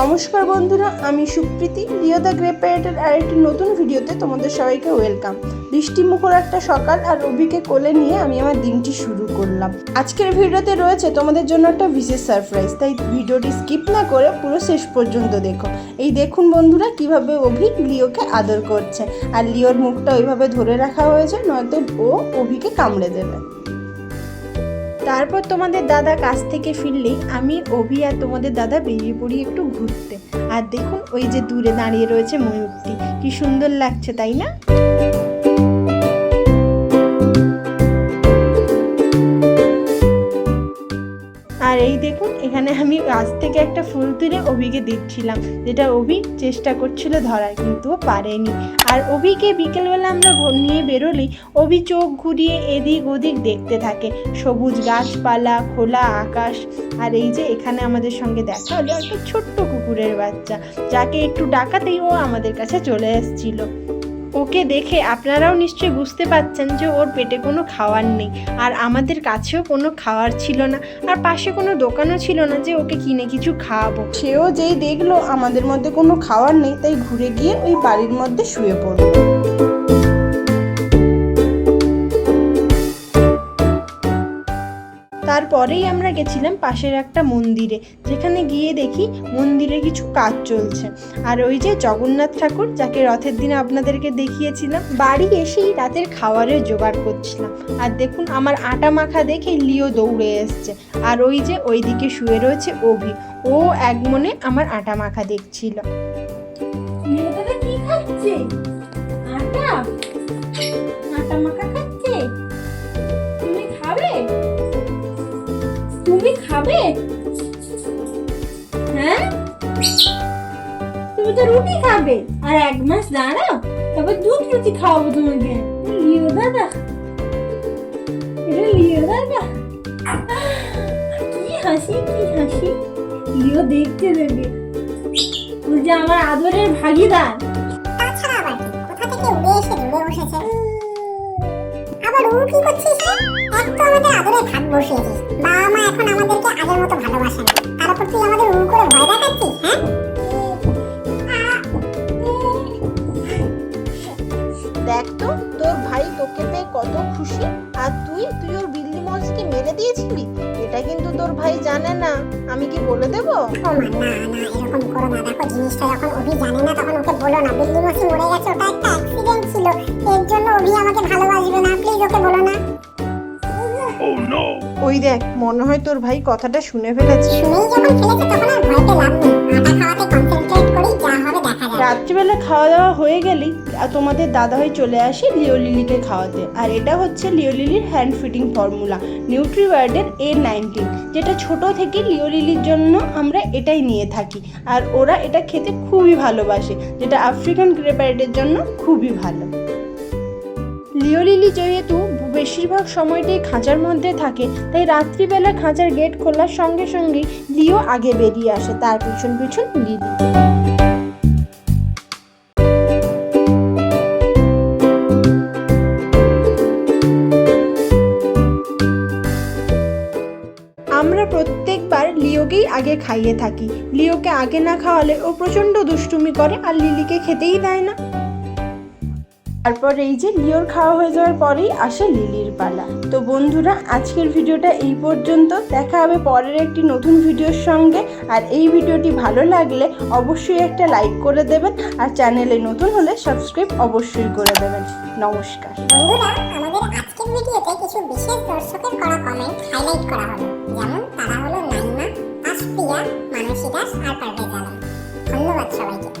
নমস্কার বন্ধুরা, আমি সুপ্রীতি। দ্য গ্রেপ প্যারেটের আরেকটি নতুন ভিডিওতে তোমাদের সবাইকে ওয়েলকাম বৃষ্টি মুখর একটা সকাল আর রবিকে কোলে নিয়ে আমি আমার দিনটি শুরু করলাম। আজকের ভিডিওতে রয়েছে তোমাদের জন্য একটা বিশেষ সারপ্রাইজ তাই ভিডিওটি স্কিপ না করে পুরো শেষ পর্যন্ত দেখো। এই দেখুন বন্ধুরা, কীভাবে অভি লিওকে আদর করছে। আর লিওর মুখটা ওইভাবে ধরে রাখা হয়েছে, নয়তো ও অভিকে কামড়ে দেবে। তারপর তোমাদের দাদা কাছ থেকে ফিরলেই আমি, অভি আর তোমাদের দাদা বেরিয়ে পড়ি একটু ঘুরতে। আর দেখুন, ওই যে দূরে দাঁড়িয়ে রয়েছে ময়ূরটি। কি সুন্দর লাগছে, তাই না? আর এই দেখুন, এখানে আমি গাছ থেকে একটা ফুল তুলে অভিকে দিচ্ছিলাম, যেটা অভি চেষ্টা করছিল ধরার, কিন্তু পারেনি। আর অভিকে বিকেলবেলা আমরা নিয়ে বেরোলেই অভি চোখ ঘুরিয়ে এদিক ওদিক দেখতে থাকে। সবুজ গাছপালা, খোলা আকাশ, আর এই যে এখানে আমাদের সঙ্গে দেখা হলো একটা ছোট্ট কুকুরের বাচ্চা, যাকে একটু ডাকাতেই ও আমাদের কাছে চলে এসেছিল। ওকে দেখে আপনারাও নিশ্চয়ই বুঝতে পাচ্ছেন যে ওর পেটে কোনো খাওয়ার নেই। আর আমাদের কাছেও কোনো খাওয়ার ছিল না। আর পাশে কোনো দোকানও ছিল না যে ওকে কিনে কিছু খাওয়াবো। সেও যেই দেখল আমাদের মধ্যে কোনো খাওয়ার নেই, তাই ঘুরে গিয়ে ওই বাড়ির মধ্যে শুয়ে পড়ল। তারপরেই আমরা গেছিলাম পাশের একটা মন্দিরে, যেখানে গিয়ে দেখি মন্দিরে কিছু কাজ চলছে। আর ওই যে জগন্নাথ ঠাকুর, যাকে রথের দিনে আপনাদেরকে দেখিয়েছিলাম, বাড়ি এসেই রাতের খাবারের জোগাড় করছিলাম। আর দেখুন, আমার আটা মাখা দেখে লিও দৌড়ে এসছে। আর ওই যে ওইদিকে শুয়ে রয়েছে অভি। ও এক মনে আমার আটা মাখা দেখছিল। আটা মাখা তুমি খাবে? হ্যাঁ? তুমি তো রুটি খাবে। আর এক মাস দাঁড়াও, তারপর দুধ রুটি খাওয়াবো তোমাকে। লিও দাদা। এটা লিও দাদা। কি হাসি কি হাসি। লিও দেখতে দেবে। যে আমার আদরের ভাগিদার। আবার করছিস আমাদের বসিয়েছিস বাবা মা এখন আমাদেরকে আগের মতো ভালোবাসে না। তার উপর তুই আমাদের উ করে ভয় দেখাচ্ছিস হ্যাঁ? দেখ তো তোর ভাই তোকে পেয়ে কত খুশি। আর তুই তুই ওর বিল্লি মজকে মেরে দিয়েছিলি? এটা কিন্তু তোর ভাই জানে না। আমি কি বলে দেবো? ও মা না না এরকম করো না। দেখো জিনিসটা যখন অভি জানে না তখন ওকে বলো না। বিল্লি মসি মরে গেছে ওটা একটা অ্যাক্সিডেন্ট ছিল। এর জন্য অভি আমাকে ভালোবাসবে না। প্লিজ ওকে বলো না। ওই দেখ মনে হয় তোর ভাই কথাটা শুনে ফেলেছে। শুনেই যখন ফেলেছে তখন আর ভয়তে লাভ নেই আটা খাওয়াতে কনসেন্ট্রেট করি যা হবে দেখা যাবে। রাত্রিবেলা খাওয়া দাওয়া হয়ে গেলেই আর তোমাদের দাদাভাই চলে আসে লিও লিলিকে খাওয়াতে। আর এটা হচ্ছে লিও লিলির হ্যান্ড ফিটিং ফর্মুলা নিউট্রিওয়ার্ডের এ নাইনটিন যেটা ছোট থেকে লিও লিলির জন্য আমরা এটাই নিয়ে থাকি। আর ওরা এটা খেতে খুবই ভালোবাসে যেটা আফ্রিকান গ্রেপ্যারেটের জন্য খুবই ভালো। লিও লিলি যেহেতু বেশিরভাগ সময়টাই খাঁচার মধ্যে থাকে, তাই রাত্রিবেলা খাঁচার গেট খোলার সঙ্গে সঙ্গে লিও আগে বেরিয়ে আসে, তার পিছন পিছন লিলি আমরা প্রত্যেকবার লিওকেই আগে খাইয়ে থাকি। লিওকে আগে না খাওয়ালে ও প্রচণ্ড দুষ্টুমি করে আর লিলিকে খেতেই দেয় না। তারপর এই যে লিওর খাওয়া হয়ে যাওয়ার পরেই আসে লিলির পালা। তো বন্ধুরা, আজকের ভিডিওটা এই পর্যন্ত। দেখা হবে পরের একটি নতুন ভিডিওর সঙ্গে। আর এই ভিডিওটি ভালো লাগলে অবশ্যই একটা লাইক করে দেবেন। আর চ্যানেলে নতুন হলে সাবস্ক্রাইব অবশ্যই করে দেবেন। নমস্কার। ধন্যবাদ সবাইকে।